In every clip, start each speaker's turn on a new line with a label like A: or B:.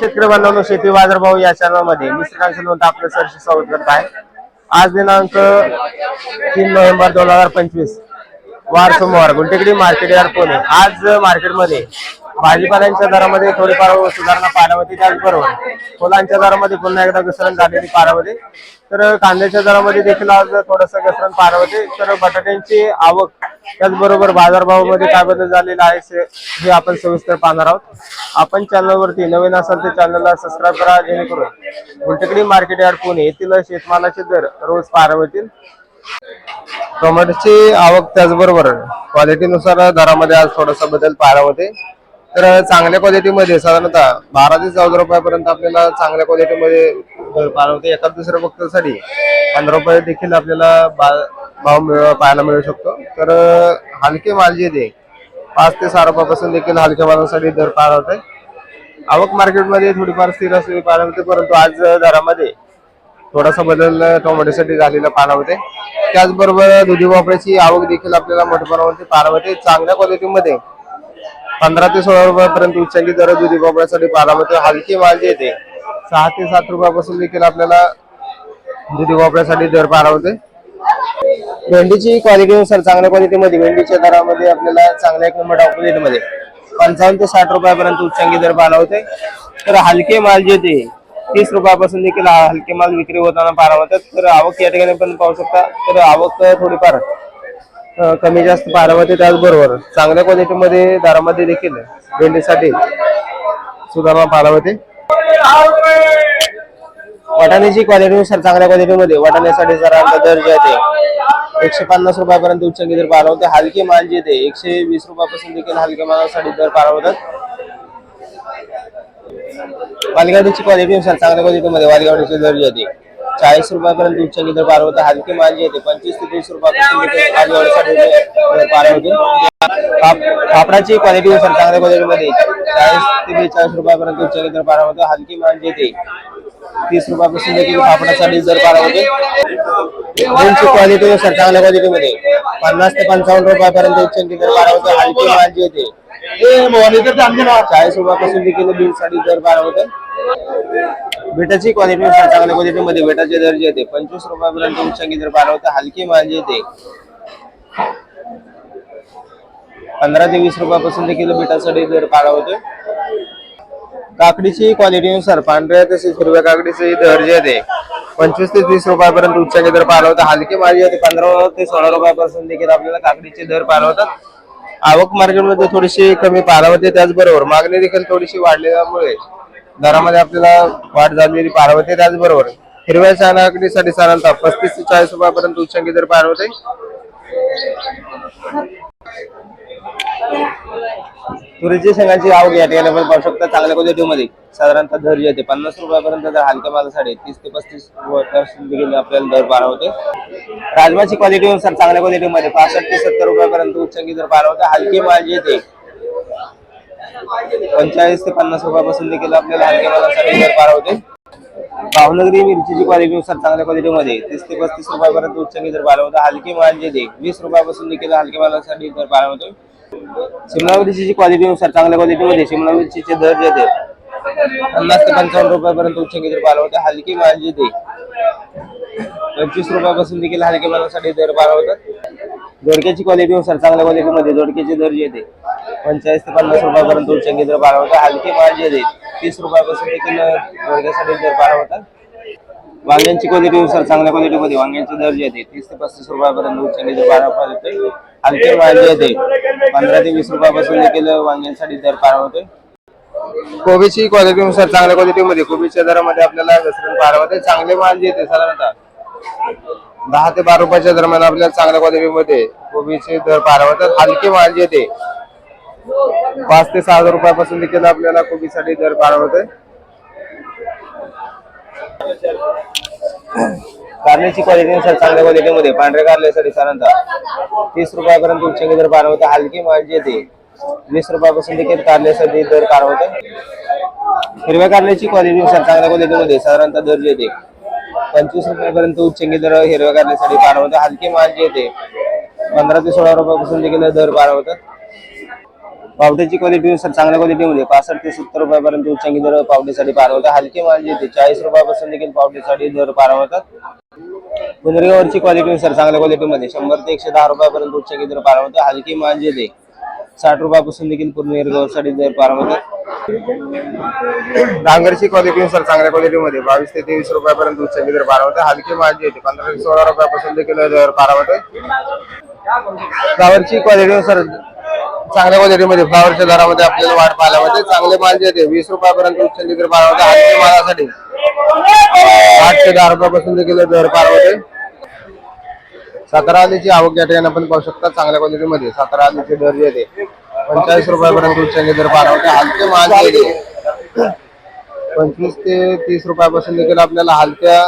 A: शेतकरी बांधवांनो शेती बाजारभाव या चॅनलमध्ये मी श्रीकांत आपलं सरशी स्वागत करत आहे. आज दिनांक तीन नोव्हेंबर दोन हजार पंचवीस वार सोमवार गुंटेकडी मार्केट यार्ड पुणे. आज मार्केटमध्ये भाजीपाल्यांच्या दरामध्ये थोडीफार सुधारणा पाहायला होती त्याचबरोबर फुलांच्या दरामध्ये पुन्हा एकदा घसरण झालेली पाहायला तर कांद्याच्या दरामध्ये देखील आज थोडस घसरण पाहायला होते तर बटाट्यांची आवक त्याचबरोबर बाजारभावामध्ये काय बदल झालेला आहे हे आपण सविस्तर पाहणार आहोत. आपण चॅनलवरती नवीन असाल तर चॅनलला सबस्क्राईब करा जेणेकरून गुंटकडी मार्केट यार्ड पुणे येथील शेतमालाचे दर रोज पाहायला होतील टोमॅटोची आवक त्याचबरोबर क्वालिटीनुसार दरामध्ये आज थोडासा बदल पाहायला होते तर चांगल्या क्वालिटीमध्ये साधारणतः बारा ते चौदा रुपयापर्यंत आपल्याला चांगल्या क्वालिटीमध्ये दर होते एका दुसऱ्या बघण्यासाठी पंधरा रुपये देखील आपल्याला बा- भाव मिळ- पाहायला मिळू शकतो. तर हलके माल जे ते पाच ते सहा रुपयापासून देखील हलक्या मालासाठी दर पाहायला होते आवक मार्केटमध्ये थोडीफार स्थिर असलेली पाहायला होते परंतु आज दरामध्ये थोडासा बदल टोमॅटोसाठी झालेला पाहायला होते त्याचबरोबर दुधी वापराची आवक देखील आपल्याला मोठ्या प्रमाणावरती पाहायला होते चांगल्या क्वालिटीमध्ये पंधरा ते सोळा रुपयापर्यंत उच्चांकी दर दुधी भोपळ्यासाठी बारामती होते हलके माल जे येते. सहा ते सात रुपयापासून देखील आपल्याला दुधी भोपळ्यासाठी दर पाहायला भेंडीची क्वालिटीनुसार चांगल्या क्वालिटीमध्ये भेंडीच्या दरामध्ये आपल्याला चांगल्या एक नंबर क्वालिटीमध्ये पंचावन्न ते साठ रुपयापर्यंत उच्चांकी दर पाहायला होते तर हलके माल जे ते तीस रुपयापासून देखील हलके माल विक्री होताना पारावतात होतात तर आवक या ठिकाणी पण पाहू शकता. तर आवक थोडीफार कमी जास्त पाहायला होते त्याचबरोबर चांगल्या क्वालिटीमध्ये दारामध्ये देखील भेंडीसाठी. सुधारणा पाहायला होते वाटाण्याची क्वालिटीनुसार चांगल्या क्वालिटीमध्ये वाटाण्यासाठी जरा दर जे आहे एकशे पन्नास रुपयापर्यंत उच्चांकी दर पाहायला होते हलके माल जे येते. एकशे वीस रुपयापासून देखील हलके मानासाठी दर पाहायला होतात वालगाडीची क्वालिटीनुसार चांगल्या क्वालिटीमध्ये वालगाडीचे दर येते. चाळीस रुपयापर्यंत उच्चांकी दर पाहायला होते हलके माल जे आहे ते पंचवीस ते तीस रुपयापासून देखील वालगाडीसाठी दर पाहायला होते काप- कापडाची क्वालिटीनुसार चांगल्या क्वालिटीमध्ये चाळीस ते बेचाळीस रुपयापर्यंत उच्चांकी दर पाहायला होते हलके माल जे ते तीस रुपयापासून देखील कापडासाठी दर पाहायला होते दोनशे क्वालिटीनुसार चांगल्या क्वालिटीमध्ये पन्नास ते पंचावन्न रुपयापर्यंत उच्चांकी दर पाहायला होते हलके माल जे ते चाळीस रुपयापासून देखील बीटसाठी दर पाहायला होते बेटाची क्वालिटीनुसार चांगल्या क्वालिटीमध्ये बेटाचे दर्जे येते. पंचवीस रुपयापर्यंत उच्चांकी दर पाहायला हलकी हलके माल पंधरा ते वीस रुपयापासून देखील बेटासाठी दर पाहायला होते काकडीची क्वालिटीनुसार पांढऱ्या तसेच हिरव्या काकडीचे दर्जे येते. पंचवीस ते वीस रुपयापर्यंत उच्चांकी दर पाहायला होता हलके माल येते. पंधरा ते सोळा रुपयापासून देखील आपल्याला काकडीचे दर पाहायला होतात आवक मार्केटमध्ये थोडीशी कमी पाळवते होते त्याचबरोबर मागणी देखील थोडीशी वाढलेल्यामुळे दरामध्ये आपल्याला वाढ झालेली पारवते होते त्याचबरोबर हिरव्या चहा साधारणतः पस्तीस ते चाळीस रुपयापर्यंत उच्चांकी दर पारवते होते. तुरीची शेंगाची आवक या ठिकाणी आपण पाहू शकता चांगल्या क्वालिटीमध्ये साधारणतः दर येते पन्नास रुपयापर्यंत तर हलक्या मालासाठी तीस ते पस्तीस देखील आपल्याला दर पार होते. राजमाची क्वालिटीनुसार चांगल्या क्वालिटीमध्ये पासष्ट ते सत्तर रुपयापर्यंत उच्चांकी दर पार होते हलके माल जे येते पंचेचाळीस ते पन्नास रुपयापासून देखील आपल्याला हलक्या मालासाठी दर होते भावनगरी मिरचीची क्वालिटीनुसार चांगल्या क्वालिटीमध्ये तीस ते पस्तीस रुपयापर्यंत उच्च दर पाहायला होता हलके माल जे ते वीस रुपयापासून देखील हलक्या मालासाठी दर पाहायला होतो शिमला मिरचीची क्वालिटीनुसार चांगल्या क्वालिटीमध्ये शिमला मिरचीचे दर जे ते पन्नास ते पंचावन्न रुपयापर्यंत उच्च दर पाहायला होते हलकी माल जे ते पंचवीस रुपयापासून देखील हलके मालासाठी दर पाहायला होतात दोडक्याची क्वालिटीनुसार चांगल्या क्वालिटीमध्ये दोडक्याचे दर जे पंचाळीस पंचेचाळीस ते पन्नास रुपयापर्यंत उच्चांकी दर बारा होता हलके माल जे ते तीस रुपयापासून देखील दोडक्यासाठी दर बारा होता वांग्यांची क्वालिटीनुसार चांगल्या क्वालिटीमध्ये वांग्यांचे दर जे आहे तीस ते पस्तीस रुपयापर्यंत उच्चांकी दर बारा होते हलके माल जे आहे पंधरा ते वीस रुपयापासून देखील वांग्यांसाठी दर बारा होते कोबीची क्वालिटीनुसार चांगल्या क्वालिटीमध्ये कोबीच्या दरामध्ये आपल्याला घसरण पाहायला होते. चांगले माल जे येते साधारणतः दहा ते बारा रुपयाच्या दरम्यान आपल्याला चांगल्या क्वालिटीमध्ये कोबीचे दर पारवतात हलके माल जे येते पाच ते सहा हजार रुपयापासून देखील आपल्याला कोबीसाठी दर पाहायला होते कारल्याची क्वालिटीनुसार चांगल्या क्वालिटीमध्ये पांढऱ्या कारल्यासाठी साधारणतः तीस रुपयापर्यंत उच्चांकी दर पार होते हलकी माल जे ते वीस रुपयापासून देखील कारल्यासाठी दर पार हिरव्या कारल्याची क्वालिटीनुसार चांगल्या क्वालिटीमध्ये साधारणतः दर जे ते पंचवीस रुपयापर्यंत उच्चंगी दर हिरव्या कारल्यासाठी पार होते हलकी माल जे येते पंधरा ते सोळा रुपयापासून देखील दर पार होतात पावट्याची क्वालिटी सर चांगल्या क्वालिटीमध्ये पासष्ट ते सत्तर रुपयापर्यंत उच्चांकी दर पावटीसाठी पार होतात हलके माल जे येते चाळीस रुपयापासून देखील पावटीसाठी दर पार होतात पुनर्गावरची क्वालिटी सर चांगल्या क्वालिटीमध्ये शंभर ते एकशे दहा रुपयापर्यंत उच्चांकी दर पार होते हलके माल जे येते साठ रुपयापासून देखील पूर्ण दर जर पारामध्ये डांगरची क्वालिटी सर चांगल्या क्वालिटीमध्ये बावीस ते तेवीस रुपयापर्यंत उच्चांकी दर पार होते हलके माल पंधरा ते सोळा रुपयापासून देखील दर पार होते फ्लावरची क्वालिटी सर चांगल्या क्वालिटीमध्ये फ्लावरच्या दरामध्ये आपल्याला वाढ पाहायला मिळते. चांगले माल जे ते वीस रुपयापर्यंत उच्चांकी दर पार होते हलके मालासाठी. आठ ते दहा रुपयापासून देखील दर पार होते सातारा आलीची आवक या ठिकाणी आपण पाहू शकता चांगल्या क्वालिटीमध्ये सातारा आलीचे दर जे ते पंचेचाळीस रुपयापर्यंत उच्चांचे दर पार होते. हलके माल पंचवीस ते तीस रुपयापासून देखील आपल्याला हलक्या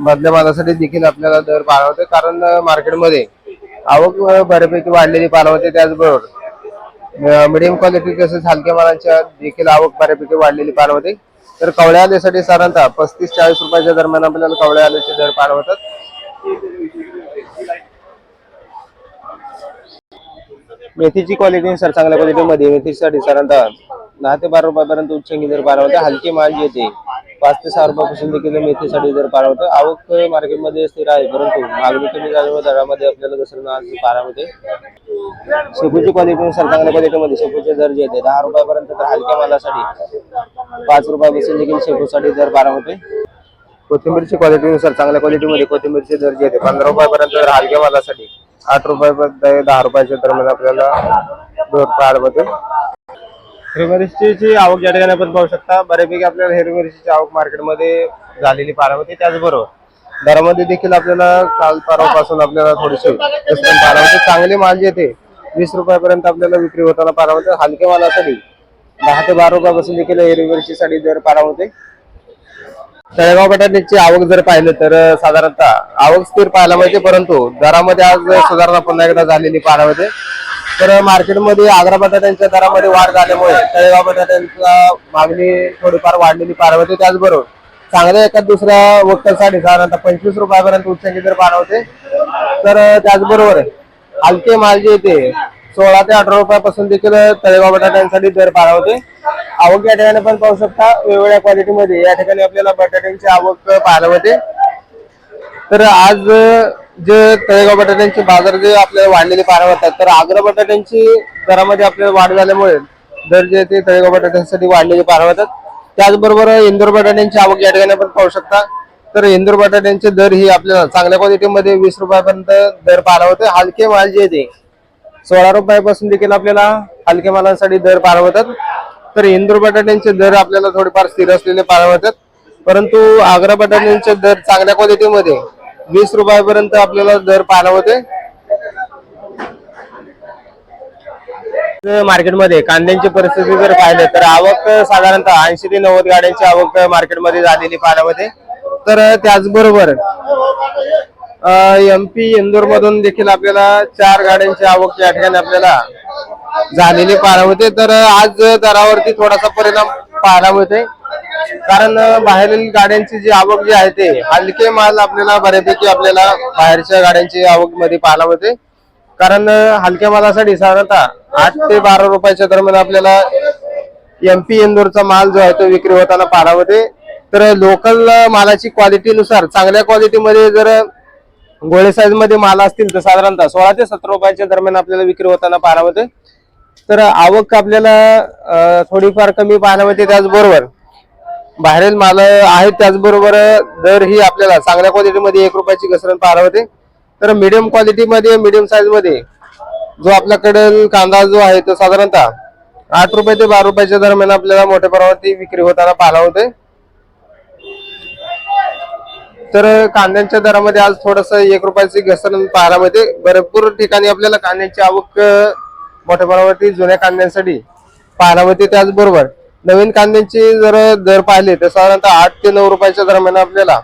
A: मधल्या मालासाठी देखील आपल्याला दर पार होते. कारण मार्केटमध्ये आवक बऱ्यापैकी वाढलेली पाहायला होते. त्याचबरोबर मिडियम क्वालिटी तसेच हलक्या मालांच्या देखील आवक बऱ्यापैकी वाढलेली पार होते. तर कवळ्या आल्यासाठी साधारणतः पस्तीस चाळीस रुपयाच्या दरम्यान आपल्याला कवळ्या आल्याचे दर पार होतात. मेथीची क्वालिटी सर चांगल्या क्वालिटीमध्ये मेथीसाठी साधारणतः दहा ते बारा रुपयापर्यंत उच्चांकी दर पार होते हलके माल येते पाच ते सहा रुपयापासून देखील मेथीसाठी दर पार होतं. आवक मार्केटमध्ये स्थिर आहे परंतु मागणी कमी झाल्यामुळे दरामध्ये आपल्याला घसरण आज पारा होते. शेपूची क्वालिटी सर चांगल्या क्वालिटीमध्ये शेपूचे दर जे येते दहा रुपयापर्यंत तर हलक्या मालासाठी पाच रुपयापासून देखील शेपूसाठी दर पारा होते. कोथिंबीरची क्वालिटीनुसार चांगल्या क्वालिटीमध्ये कोथिंबीरचे दर येते पंधरा रुपयापर्यंत तर हलक्या मालासाठी आठ रुपयापर्यंत दहा रुपयाच्या दरम्यान आपल्याला दर पाहायला होते आवक या ठिकाणी आपण पाहू शकता बऱ्यापैकी आपल्याला हिरव्या मिरचीची आवक मार्केटमध्ये झालेली पाहायला होते त्याचबरोबर दरामध्ये देखील आपल्याला काल परवापासून आपल्याला थोडीशी पारामध्ये चांगले माल जे वीस रुपयापर्यंत आपल्याला विक्री होताना पारामध्ये हलक्या मालासाठी दहा ते बारा रुपयापासून देखील हिरवी मिरचीसाठी दर पारा होते तळेगाव बटाट्याची आवक जर पाहिलं तर साधारणतः आवक स्थिर पाहायला मिळते परंतु दरामध्ये आज सुधारणा पुन्हा एकदा झालेली पाहायला मिळते. तर मार्केटमध्ये आग्रा बटाट्यांच्या दरामध्ये वाढ झाल्यामुळे तळेगाव बटाट्यांचा मागणी थोडीफार वाढलेली पाहायला मिळते. त्याचबरोबर चांगल्या एका दुसऱ्या वक्कलसाठी साधारणतः पंचवीस रुपयापर्यंत उच्चांकी जर पाहायला होते तर त्याचबरोबर हलके माल जे येते सोळा ते अठरा रुपयापासून देखील तळेगाव बटाट्यांसाठी दर पाहायला होते आवक या ठिकाणी पण पाहू शकता वेगवेगळ्या क्वालिटीमध्ये या ठिकाणी आपल्याला बटाट्यांची आवक पाहायला मिळते. तर आज जे तळेगाव बटाट्यांचे बाजार जे आपल्याला वाढलेले पाहायला मिळतात तर आग्रा बटाट्यांची दरामध्ये आपल्याला वाढ झाल्यामुळे दर जे ते तळेगाव बटाट्यांसाठी वाढलेले पाहायला मिळतात. त्याचबरोबर इंदोर बटाट्यांची आवक या ठिकाणी आपण पाहू शकता. तर इंदोर बटाट्यांचे दर ही आपल्याला चांगल्या क्वालिटीमध्ये वीस रुपयापर्यंत दर पाहायला होते हलके माल जे ते सोळा रुपयापासून देखील आपल्याला हलक्या मालांसाठी दर पाहायला होतात तर इंदूर बटाट्यांचे दर आपल्याला थोडेफार स्थिर असलेले पाळवतात. होतात परंतु आग्रा बटाट्यांचे दर चांगल्या क्वालिटीमध्ये वीस रुपयापर्यंत आपल्याला दर पाळवते. होते मार्केटमध्ये कांद्यांची परिस्थिती जर पाहिलं तर आवक साधारणतः ऐंशी ते नव्वद गाड्यांची आवक मार्केटमध्ये झालेली पाहायला होते तर त्याचबरोबर एम पी इंदोर मधून देखील आपल्याला चार गाड्यांची आवक या ठिकाणी आपल्याला झालेले पाहायला होते तर आज दरावरती थोडासा परिणाम पाहायला मिळते कारण बाहेरील गाड्यांची जी आवक जी आहे ते हलके माल आपल्याला बऱ्यापैकी आपल्याला बाहेरच्या गाड्यांची आवकमध्ये पाहायला मिळते कारण हलक्या मालासाठी साधारणतः आठ ते बारा रुपयाच्या दरम्यान आपल्याला एमपी इंदोरचा माल जो आहे तो विक्री होताना पाहायला होते तर लोकल मालाची क्वालिटीनुसार चांगल्या क्वालिटीमध्ये जर गोळे साईजमध्ये माल असतील तर साधारणतः सोळा ते सतरा रुपयाच्या दरम्यान आपल्याला विक्री होताना पाहायला होते तर आवक आपल्याला थोडीफार कमी पाहायला मिळते म्हणजे त्याचबरोबर बाहेरील माल आहेत त्याचबरोबर दर ही आपल्याला चांगल्या क्वालिटीमध्ये एक रुपयाची घसरण पाहायला होते. तर मिडियम क्वालिटीमध्ये मिडियम साईजमध्ये जो आपल्याकडे कांदा जो आहे तो साधारणतः आठ रुपये ते बारा रुपयाच्या दरम्यान आपल्याला मोठ्या प्रमाणात विक्री होताना पाहायला होते. तर कांद्यांच्या दरामध्ये आज थोडस एक रुपयाची घसरण पाहायला मिळते. भरपूर ठिकाणी आपल्याला कांद्यांची आवक मोठ्या प्रमाणावरती जुन्या कांद्यांसाठी पाहायला मिळते त्याचबरोबर नवीन कांद्यांचे जर दर पाहिले तर साधारणतः आठ ते नऊ रुपयाच्या दरम्यान आपल्याला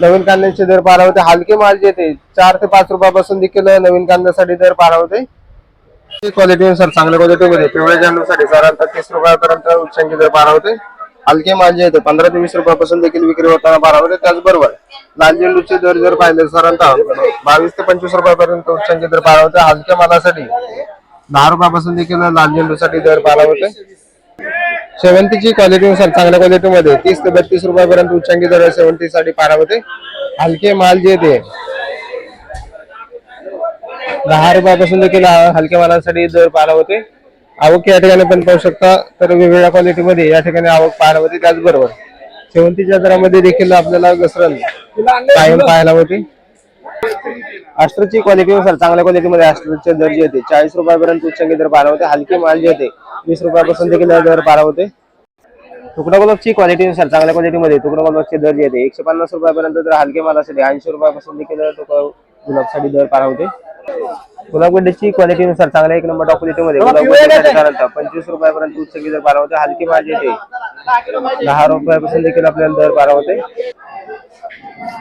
A: नवीन कांद्यांचे दर पाहायला होते हलके माल जे ते चार ते पाच रुपयापासून देखील नवीन कांद्यासाठी दर पाहायला होते क्वालिटीनुसार चांगल्या क्वालिटीमध्ये पिवळ्या झेंडूसाठी साधारणतः तीस रुपयापर्यंत उच्चांकी दर पाहायला होते हलके माल जे येते. पंधरा ते वीस रुपयापासून देखील विक्री होताना पाहायला होते त्याचबरोबर लाल झेंडूचे दर जर पाहिले साधारणतः बावीस ते पंचवीस रुपयापर्यंत उच्चांकी दर पाहायला होते हलक्या मालासाठी दहा रुपयापासून देखील लाल झेंडूसाठी दर पाहिला होते शेवंतीची क्वालिटीनुसार चांगल्या क्वालिटीमध्ये तीस ते बत्तीस रुपयापर्यंत उच्चांकी दर शेवंतीसाठी पारा होते हलके माल जे ते दहा रुपयापासून देखील हलक्या मालासाठी दर पारा होते आवक या ठिकाणी पण पाहू शकता तर वेगवेगळ्या क्वालिटीमध्ये या ठिकाणी आवक पाहायला होती त्याचबरोबर शेवंतीच्या दरामध्ये देखील आपल्याला घसरण कायम पाहायला होती अस्त्रची क्वालिटीनुसार चांगल्या क्वालिटीमध्ये अस्त्रचे दर जे होते चाळीस रुपयापर्यंत उच्चांकी दर पारा होते हलके माल जे होते वीस रुपयापासून देखील दर पारा होते. तुकडा गुलाबची क्वालिटीनुसार चांगल्या क्वालिटीमध्ये तुकडा गुलाबचे दर जे येते एकशे पन्नास रुपयापर्यंत तर हलके माल असेल ऐंशी रुपयापासून देखील तुकडा गुलाबसाठी दर पारा होते. गुलाब गड्ड्याची क्वालिटीनुसार चांगल्या एक नंबर टॉप क्वालिटीमध्ये गुलाब गड्ड्यासाठी साधारणतः पंचवीस रुपयापर्यंत उच्चांकी दर पारा होते हलके माल जे होते दहा रुपयापासून देखील आपल्याला दर पारा होते.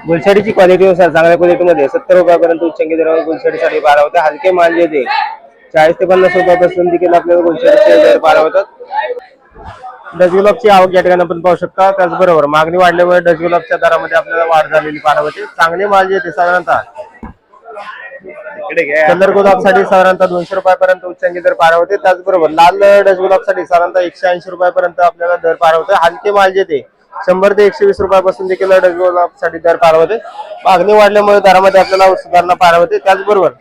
A: गुलछडीची क्वालिटीनुसार चांगल्या क्वालिटीमध्ये सत्तर रुपयापर्यंत उच्चांकी दरावर गुलछडीसाठी बारा होते. हलके माल जे ते चाळीस ते पन्नास रुपयापासून देखील आपल्याला गुलछडीचे दर बारा होतात. डच गुलाबची आवक या ठिकाणी आपण पाहू शकता. त्याचबरोबर मागणी वाढल्यामुळे डच गुलाबच्या दरामध्ये आपल्याला वाढ झालेली पाहायला होते चांगले माल जे ते साधारणतः. कलर गुलाबसाठी साधारणतः दोनशे रुपयापर्यंत उच्चांकी दर पारा होते. त्याचबरोबर लाल डच गुलाबसाठी साधारणतः एकशे ऐंशी रुपयापर्यंत आपल्याला दर पारा होते. हलके माल जे ते शंभर ते एकशे वीस रुपयापासून देखील डच गुलाबसाठी दर पारा होते. मागणी वाढल्यामुळे दरामध्ये आपल्याला सुधारणा पारा होते. त्याचबरोबर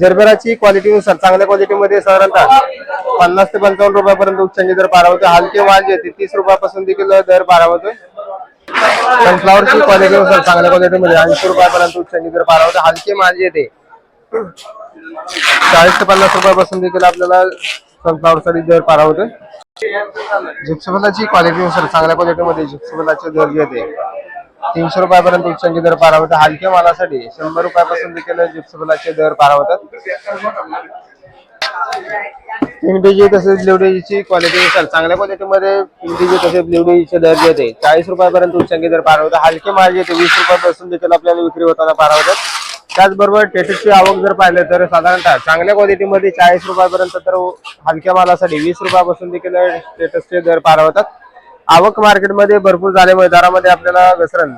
A: जरबेराची क्वालिटीनुसार चांगल्या क्वालिटीमध्ये साधारणतः पन्नास ते पंचावन्न रुपयापर्यंत उच्चांकी दर पारा होते. हलके माल जे ते तीस रुपयापासून देखील दर पारा होतोय सनफ्लावरची क्वालिटीनुसार चांगल्या क्वालिटीमध्ये ऐंशी रुपयापर्यंत उच्चांकी दर पारा होते. हलके माल जे ते चाळीस ते पन्नास रुपयापासून देखील आपल्याला सनफ्लावर साठी दर पारा होते जिप्सफलाची क्वालिटीनुसार चांगल्या क्वालिटीमध्ये जिप्सफलाचे दर जे तीनशे रुपयापर्यंत उच्चांकी दर पारा होते हलक्या मालासाठी शंभर रुपयापासून देखील जिप्सफलाचे दर पारा होतात. पिंडीची तसेच लिवडीची क्वालिटीनुसार चांगल्या क्वालिटीमध्ये पिंडीची तसेच लिवडीचे दर जे चाळीस रुपयापर्यंत उच्चांकी दर पारा होतात. हलके माल येते वीस रुपयापासून देखील आपल्याला विक्री होताना पारा होतात. त्याचबरोबर टेटसची आवक जर पाहिलं तर साधारणतः चांगल्या क्वालिटीमध्ये चाळीस रुपयापर्यंत तर हलक्या मालासाठी वीस रुपयापासून देखील टेटसचे दर पार होतात आवक मार्केटमध्ये भरपूर झाल्यामुळे दरामध्ये आपल्याला घसरण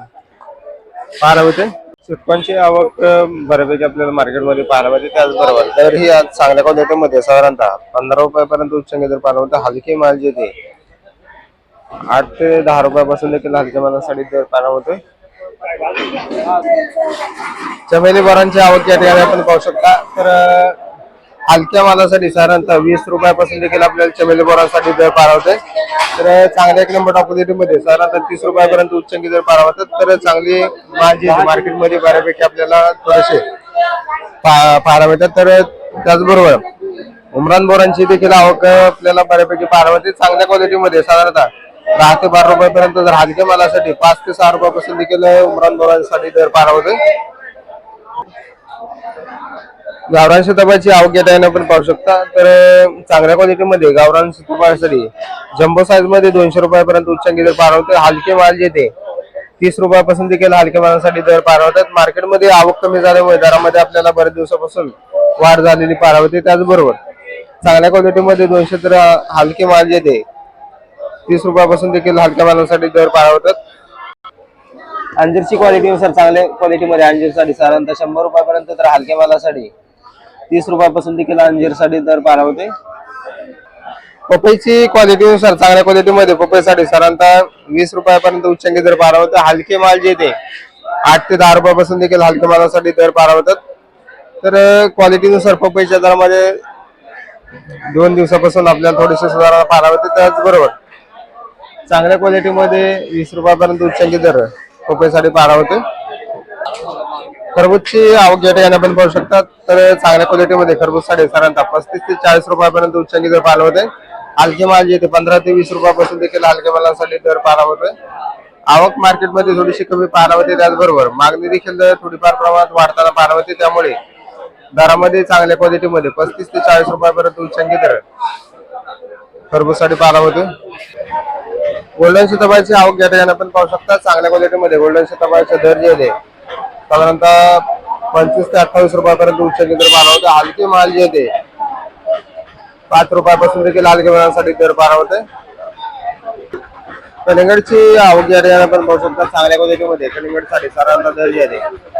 A: पार होते चिक्कांची आवक बऱ्यापैकी आपल्याला मार्केटमध्ये पाहायला मिळते त्याचबरोबर दर ही आज चांगल्या क्वालिटीमध्ये साधारणतः पंधरा रुपयापर्यंत उच्चांक दर पाहायला होतं हलके माल जे ते आठ ते दहा रुपयापासून देखील हलक्या मालासाठी दर पाहायला होते चमेली बोरांची आवक या ठिकाणी आपण पाहू शकता तर हलक्या मालासाठी साधारणतः वीस रुपयापासून देखील आपल्याला चमेली बोरांसाठी दर पार तर चांगल्या एक नंबर ऑपोजिटमध्ये साधारणतः तीस रुपयापर्यंत उच्चंकी दर पार तर चांगली माझी मार्केटमध्ये बऱ्यापैकी आपल्याला थोडेसे पा- पाहायला मिळतात. तर त्याचबरोबर उमरान बोरांची देखील आवक आपल्याला बऱ्यापैकी पाहायला मिळते. चांगल्या क्वालिटीमध्ये साधारणतः दहा ते बारा रुपयापर्यंत जर हलक्या मालासाठी पाच ते सहा रुपयापासून देखील उमरान बोरांसाठी दर पार होते गावरान शेताबाची आवक या येणं आपण पाहू शकता. तर चांगल्या क्वालिटीमध्ये गावरान शेताबासाठी जम्बो साईजमध्ये दोनशे रुपयापर्यंत उच्चांकी दर पार होते हलके माल जे ते तीस रुपयापासून देखील हलक्या मालासाठी दर पार होतात मार्केटमध्ये आवक कमी झाल्यामुळे दरामध्ये आपल्याला बऱ्याच दिवसापासून वाढ झालेली पार त्याचबरोबर. चांगल्या क्वालिटीमध्ये दोनशे तर हलके माल जे तीस रुपयापासून देखील हलक्या मालासाठी दर पार होतात अंजीरची क्वालिटीनुसार चांगल्या क्वालिटीमध्ये अंजीरसाठी साधारणतः शंभर रुपयापर्यंत तर हलक्या मालासाठी तीस रुपयापासून देखील अंजीरसाठी दर पार होते पपईची क्वालिटीनुसार चांगल्या क्वालिटीमध्ये पपईसाठी साधारणतः वीस रुपयापर्यंत उच्चांकी दर पार होते हलके माल जे ते आठ ते दहा रुपयापासून देखील हलक्या मालासाठी दर पार होतात तर क्वालिटीनुसार पपईच्या दरामध्ये दोन दिवसापासून आपल्याला थोडीशी सुधारणा होते त्याचबरोबर चांगल्या क्वालिटीमध्ये वीस रुपयापर्यंत उच्चांकी दर पपईसाठी पारा होते खरबूजची आवक या ठिकाणी आपण पाहू शकता तर चांगल्या क्वालिटीमध्ये खरबूजसाठी साधारणतः पस्तीस ते चाळीस रुपयापर्यंत उच्चांकी दर पाहिला होते हलके माल जे पंधरा ते वीस रुपयापासून देखील हलक्या मालासाठी दर पारा होतोय. आवक मार्केटमध्ये थोडीशी कमी पाहायला होते त्याचबरोबर मागणी देखील दर थोडीफार प्रमाणात वाढताना पाहायला होते. त्यामुळे दरामध्ये चांगल्या क्वालिटीमध्ये पस्तीस ते चाळीस रुपयापर्यंत उच्चांकी दर खरबूजसाठी पाहायला होते गोल्डन सीताबाईची आवक ज्या ठिकाणी आपण पाहू शकता. चांगल्या क्वालिटीमध्ये गोल्डन सीताबाईचे दर जे आहे साधारणतः पंचवीस ते अठ्ठावीस रुपयापर्यंत उच्च दर पाहायला होते. हलके माल जे ते पाच रुपयापासून देखील हलके मालांसाठी दर पाहायला होते. कलिंगडची आवक ज्या ठिकाणी आपण पाहू शकता. चांगल्या क्वालिटीमध्ये कलिंगडसाठी साधारणतः दर जे आहे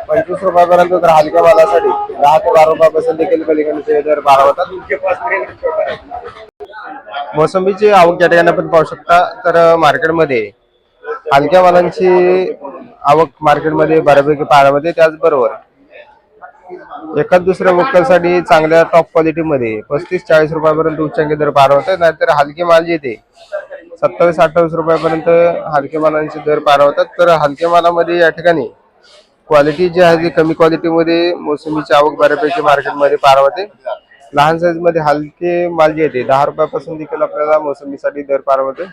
A: पंचवीस रुपयापर्यंत तर हलक्या मालासाठी दहा ते बारा रुपयापासून देखील कलिंगडचे दर बारा होतात. मोसंबीची आवक या ठिकाणी आपण पाहू शकता तर मार्केटमध्ये हलक्या मालांची आवक मार्केटमध्ये बऱ्यापैकी पाहायला त्याचबरोबर एखाद दुसऱ्या वक्कलसाठी चांगल्या टॉप क्वालिटीमध्ये पस्तीस चाळीस रुपयापर्यंत उच्चांकी दर पार होतात नाहीतर हलके माल जे ते सत्तावीस अठ्ठावीस रुपयापर्यंत हलके मालांचे दर पार होतात. तर हलक्या मालामध्ये या ठिकाणी क्वालिटी जी आहे ती कमी क्वालिटीमध्ये मोसंबीची आवक बऱ्यापैकी मार्केटमध्ये पार होते. लहान साईजमध्ये हलके माल जे येते दहा रुपयापासून देखील आपल्याला मोसंबीसाठी दर पार होते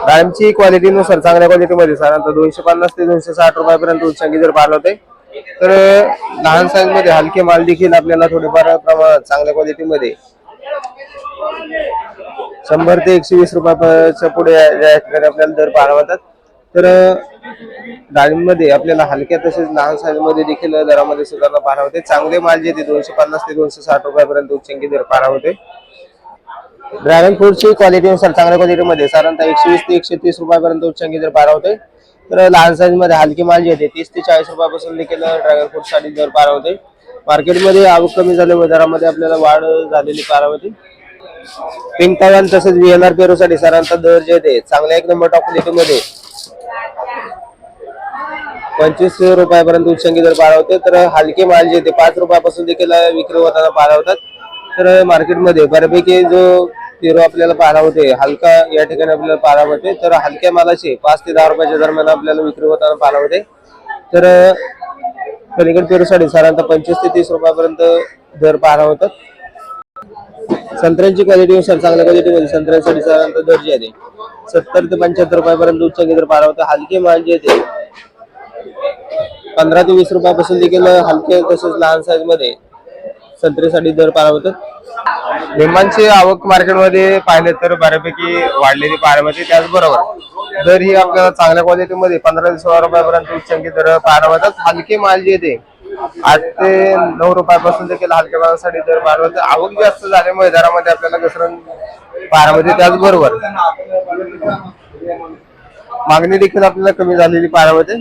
A: डाळिंबची क्वालिटीनुसार चांगल्या क्वालिटीमध्ये साधारणतः दोनशे पन्नास ते दोनशे साठ रुपयापर्यंत उच्चांकी दर पाहिलं होते तर लहान साईजमध्ये हलके माल देखील आपल्याला थोडेफार प्रमाणात चांगल्या क्वालिटीमध्ये शंभर ते एकशे वीस रुपयाच्या पुढे या ठिकाणी आपल्याला दर पाहायला तर डाळिंबमध्ये आपल्याला हलक्या तसेच लहान साईजमध्ये देखील दरामध्ये सुधारणा पाहायला होते चांगले माल जे ते दोनशे पन्नास ते दोनशे साठ रुपयापर्यंत उच्चंकी दर पाहायला होते ड्रॅगन फ्रूटची क्वालिटीनुसार चांगल्या क्वालिटीमध्ये साधारणतः एकशे वीस ते एकशे तीस रुपयापर्यंत उच्चांकी दर पारा होते तर लहान साईजमध्ये हलकी माल जे येते तीस ते चाळीस रुपयापासून देखील ड्रॅगन फ्रूटसाठी दर पारा होते मार्केटमध्ये आवक कमी झाल्यामुळे दरामध्ये आपल्याला वाढ झालेली पारा होती पिंक तवान तसेच व्हीएनआर पेरूसाठी साधारणतः दर जे येते चांगल्या एक नंबर टॉप क्वालिटीमध्ये पंचवीस रुपयापर्यंत उच्चांकी जर पाळवते तर हलके माल जे ते पाच रुपयापासून देखील विक्री होताना पाळवतात. होतात तर मार्केटमध्ये बऱ्यापैकी जो हिरो आपल्याला पाहायला होते हलका या ठिकाणी आपल्याला पाहायला होते तर हलक्या मालाचे पाच ते दहा रुपयाच्या दरम्यान आपल्याला विक्री होताना पाहायला होते तर पलीकडे पेरूसाठी साधारणतः पंचवीस ते तीस रुपयापर्यंत दर पाहायला होतात संत्र्यांची क्वालिटीनुसार चांगल्या क्वालिटीमध्ये संत्र्यांसाठी साधारणतः दर येते सत्तर ते पंच्याहत्तर रुपयापर्यंत उच्चांकी दर पाहायला होता. हलके माल जे येते पंधरा ते वीस रुपयापासून देखील हलके तसेच लहान साईजमध्ये संत्र्यासाठी दर पाहायला होतात. लिंबांची आवक मार्केटमध्ये पाहिले तर बऱ्यापैकी वाढलेली पारामध्ये मिळते. त्याचबरोबर दर ही आपल्याला चांगल्या क्वालिटीमध्ये पंधरा ते सोळा रुपयापर्यंत उच्चांकी दर पाहायला होतात हलके माल जे येते आठ ते नऊ रुपयापासून देखील हलक्या भागासाठी दर वाढवत आवक जास्त झाल्यामुळे दरामध्ये आपल्याला घसरण पारामध्ये त्याचबरोबर. मागणी देखील आपल्याला कमी झालेली पारामध्ये.